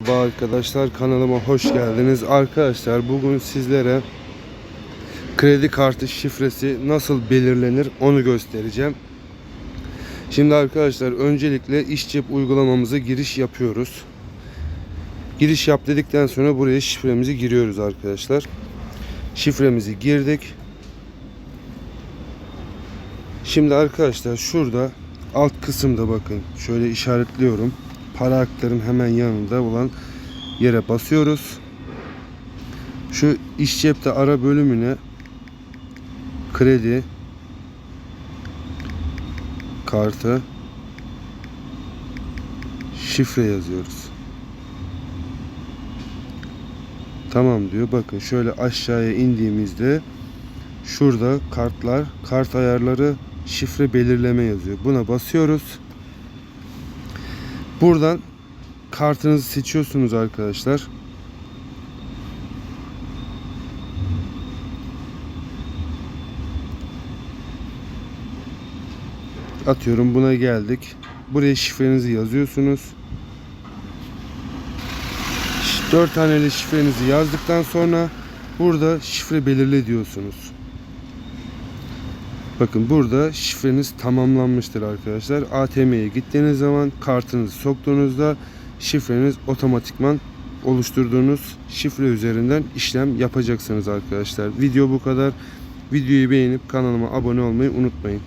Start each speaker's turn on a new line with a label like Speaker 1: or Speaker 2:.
Speaker 1: Merhaba arkadaşlar kanalıma hoş geldiniz. Arkadaşlar bugün sizlere kredi kartı şifresi nasıl belirlenir onu göstereceğim. Şimdi arkadaşlar öncelikle iş cep uygulamamıza giriş yapıyoruz. Giriş yap dedikten sonra buraya şifremizi giriyoruz arkadaşlar. Şifremizi girdik. Şimdi arkadaşlar şurada alt kısımda bakın şöyle işaretliyorum. Para aktarım hemen yanında olan yere basıyoruz. Şu iş cepte ara bölümüne kredi kartı şifre yazıyoruz. Tamam diyor. Bakın şöyle aşağıya indiğimizde şurada kartlar, kart ayarları, şifre belirleme yazıyor. Buna basıyoruz. Buradan kartınızı seçiyorsunuz arkadaşlar. Atıyorum buna geldik. Buraya şifrenizi yazıyorsunuz. 4 taneli şifrenizi yazdıktan sonra burada şifre belirle diyorsunuz. Bakın burada şifreniz tamamlanmıştır arkadaşlar. ATM'ye gittiğiniz zaman kartınızı soktuğunuzda şifreniz otomatikman oluşturduğunuz şifre üzerinden işlem yapacaksınız arkadaşlar. Video bu kadar. Videoyu beğenip kanalıma abone olmayı unutmayın.